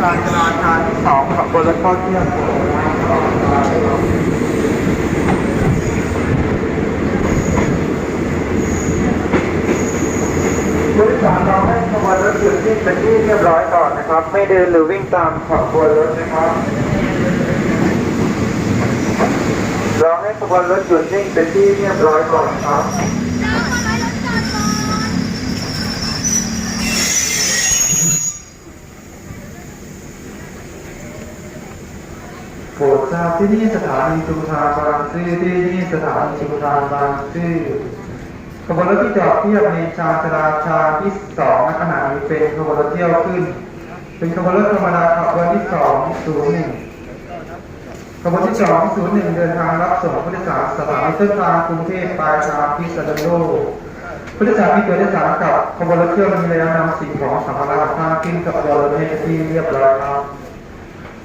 ชานจราจรที่สองขบวนรถเข้าเที่ยงผู้โดยสารเราให้ขบวนรถหยุดที่เป็นที่เรียบร้อยก่อนนะครับ ไม่เดินหรือวิ่งตามขบวนรถนะครับเราให้ขบวนรถหยุดนิ่งเป็นที่เรียบร้อยก่อนครับ ปรดทราบที่นี่สถานีชุมทางบางซื่อที่นี่สถานีชุมทางบางซื่อขบวนรถที่จอดเทียบในชานชราชาที่สองขณะนี้เป็นขบวนรถเที่ยวขึ้น เป็นขบวนรถธรรมดาขบวนที่สองศูนย์หนึ่งขบวนที่สองศูนย์หนึ่งเดินทางรับส่งผู้โดยสารสถานีเส้นทางกรุงเทพปลายทางพิษณุโลกผู้โดยสารมีตัวโดยสารกับขบวนรถเที่ยวมีระยะนำสิ่งของสัมภาระของทางขึ้นกับขบวนรถให้ที่เรียบร้อยครับ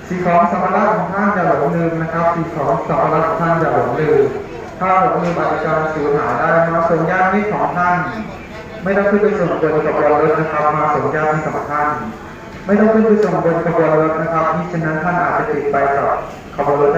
สิ่งของสัมภาระของท่านจะหลงลืมนะครับสิ่งของสัมภาระของท่านจะหลงลืมถ้าหลงลืมอาจจะการสูญหายได้มาส่งญาติที่ของท่าน ไม่ต้องขึ้นไปส่งบนขบวนรถนะครับมาส่งญาติมิตรของท่านไม่ต้องขึ้นไปส่งบนขบวนรถนะครับมิฉะนั้นท่านอาจจะติดไปกับขบวนรถ